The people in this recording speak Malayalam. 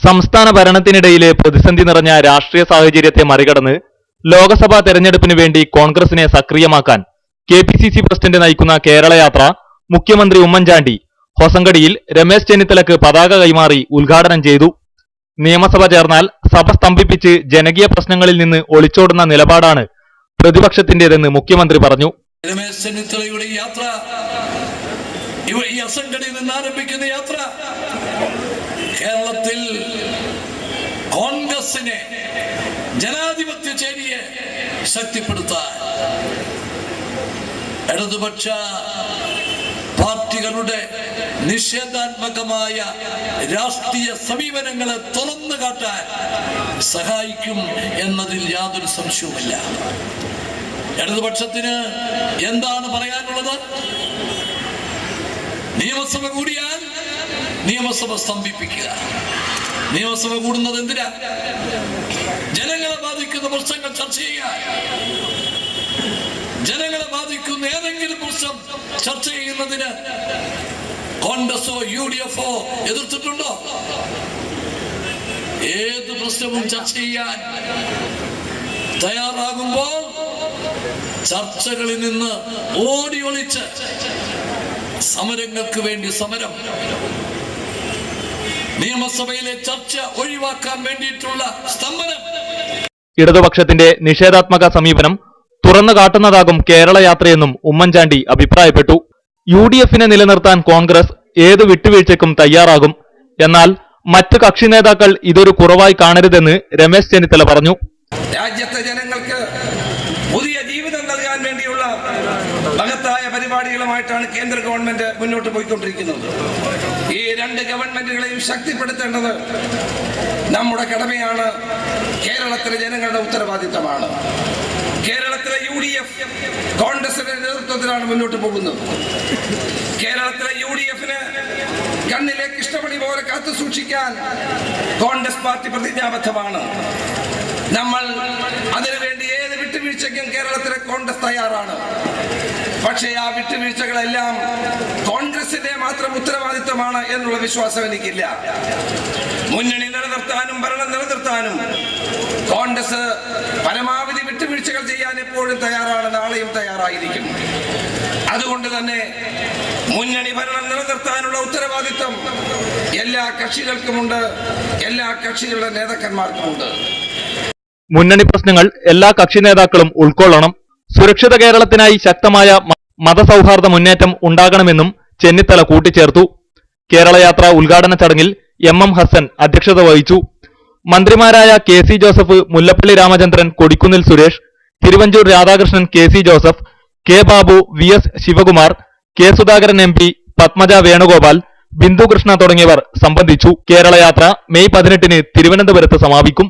സംസ്ഥാന ഭരണത്തിനിടയിലെ പ്രതിസന്ധി നിറഞ്ഞ രാഷ്ട്രീയ സാഹചര്യത്തെ മറികടന്ന് ലോക്സഭാ തെരഞ്ഞെടുപ്പിന് വേണ്ടി കോൺഗ്രസിനെ സക്രിയമാക്കാൻ K P C C president നയിക്കുന്ന കേരളയാത്ര മുഖ്യമന്ത്രി ഉമ്മൻചാണ്ടി ഹൊസങ്കടിയിൽ രമേശ് ചെന്നിത്തലക്ക് പതാക കൈമാറി ഉദ്ഘാടനം ചെയ്തു. നിയമസഭ ചേർന്നാൽ സഭ സ്തംഭിപ്പിച്ച് ജനകീയ പ്രശ്നങ്ങളിൽ നിന്ന് ഒളിച്ചോടുന്ന നിലപാടാണ് പ്രതിപക്ഷത്തിന്റേതെന്ന് മുഖ്യമന്ത്രി പറഞ്ഞു. രമേശ് ചെന്നിത്തലയുടെ യാത്ര ഈ അസംഘടയിൽ നിന്ന് ആരംഭിക്കുന്ന യാത്ര കേരളത്തിൽ കോൺഗ്രസിനെ ജനാധിപത്യ ചേരിയെ ശക്തിപ്പെടുത്താൻ. ഇടതുപക്ഷ പാർട്ടികളുടെ നിഷേധാത്മകമായ രാഷ്ട്രീയ സമീപനങ്ങളെ തുറന്നു കാട്ടാൻ സഹായിക്കും എന്നതിൽ യാതൊരു സംശയവുമില്ല. ഇടതുപക്ഷത്തിന് എന്താണ് പറയാനുള്ളത്? നിയമസഭ കൂടിയാൽ നിയമസഭ സ്തംഭിപ്പിക്കുക. നിയമസഭ കൂടുന്നത് എന്തിനാ? ജനങ്ങളെ ബാധിക്കുന്ന പ്രശ്നങ്ങൾ ചർച്ച ചെയ്യുക. ജനങ്ങളെ ബാധിക്കുന്ന ഏതെങ്കിലും പ്രശ്നം ചർച്ച ചെയ്യുന്നതിന് കോൺഗ്രസോ യു ഡി എഫോ എതിർത്തിട്ടുണ്ടോ? ഏത് പ്രശ്നവും ചർച്ച ചെയ്യാൻ തയ്യാറാകുമ്പോൾ ചർച്ചകളിൽ നിന്ന് ഓടി ഒളിച്ച് സമരങ്ങൾക്ക് വേണ്ടി സമരം നിയമസഭയിലെ ചർച്ച ഒഴിവാക്കാൻ വേണ്ടിയിട്ടുള്ള സ്തംഭനം. ഇടതുപക്ഷത്തിന്റെ നിഷേധാത്മക സമീപനം തുറന്നു കാട്ടുന്നതാകും കേരള യാത്രയെന്നും ഉമ്മൻചാണ്ടി അഭിപ്രായപ്പെട്ടു. യു ഡി എഫിനെ നിലനിർത്താൻ കോൺഗ്രസ് ഏത് വിട്ടുവീഴ്ചയ്ക്കും തയ്യാറാകും. എന്നാൽ മറ്റ് കക്ഷി നേതാക്കൾ ഇതൊരു കുറവായി കാണരുതെന്ന് രമേശ് ചെന്നിത്തല പറഞ്ഞു. രാജ്യത്തെ മഹത്തായ പരിപാടികളുമായിട്ടാണ് കേന്ദ്ര ഗവൺമെന്റ് മുന്നോട്ട് പോയിക്കൊണ്ടിരിക്കുന്നത്. ഈ രണ്ട് ഗവൺമെന്റുകളെയും ശക്തിപ്പെടുത്തേണ്ടത് നമ്മുടെ കടമയാണ്. കേരളത്തിലെ ജനങ്ങളുടെ ഉത്തരവാദിത്തമാണ്. കേരളത്തിലെ യു ഡി എഫ് കോൺഗ്രസിന്റെ നേതൃത്വത്തിലാണ് മുന്നോട്ട് പോകുന്നത്. കേരളത്തിലെ യു ഡി എഫിന് കണ്ണിലെ കൃഷ്ണമണി പോലെ കാത്തു സൂക്ഷിക്കാൻ കോൺഗ്രസ് പാർട്ടി പ്രതിജ്ഞാബദ്ധമാണ്. നമ്മൾ അതിനുവേണ്ടി ഏത് വിട്ടുവീഴ്ചയ്ക്കും കേരളത്തിലെ കോൺഗ്രസ് തയ്യാറാണ്. പക്ഷേ ആ വിട്ടുവീഴ്ചകളെല്ലാം കോൺഗ്രസിന്റെ മാത്രം ഉത്തരവാദിത്തമാണ് എന്നുള്ള വിശ്വാസം എനിക്കില്ല. മുന്നണി നിലനിർത്താനും ഭരണം നിലനിർത്താനും കോൺഗ്രസ് പരമാവധി വിട്ടുവീഴ്ചകൾ ചെയ്യാൻ എപ്പോഴും തയ്യാറാണ് നാളെയും തയ്യാറായിരിക്കും. അതുകൊണ്ട് തന്നെ മുന്നണി ഭരണം നിലനിർത്താനുള്ള ഉത്തരവാദിത്തം എല്ലാ കക്ഷികൾക്കുമുണ്ട് എല്ലാ കക്ഷികളുടെ നേതാക്കന്മാർക്കുമുണ്ട്. മുന്നണി പ്രശ്നങ്ങൾ എല്ലാ കക്ഷി നേതാക്കളും ഉൾക്കൊള്ളണം. സുരക്ഷിത കേരളത്തിനായി ശക്തമായ മതസൗഹാർദ്ദ മുന്നേറ്റം ഉണ്ടാകണമെന്നും ചെന്നിത്തല കൂട്ടിച്ചേർത്തു. കേരളയാത്ര ഉദ്ഘാടന ചടങ്ങിൽ എം എം ഹസൻ അധ്യക്ഷത വഹിച്ചു. മന്ത്രിമാരായ K C Joseph Mullappally Ramachandran Kodikunnil Suresh Thiruvanchoor Radhakrishnan K C Joseph K Babu V S Sivakumar K Sudhakaran M P Padmaja Venugopal Bindu Krishna തുടങ്ങിയവർ സംബന്ധിച്ചു. കേരളയാത്ര മെയ് പതിനെട്ടിന് തിരുവനന്തപുരത്ത് സമാപിക്കും.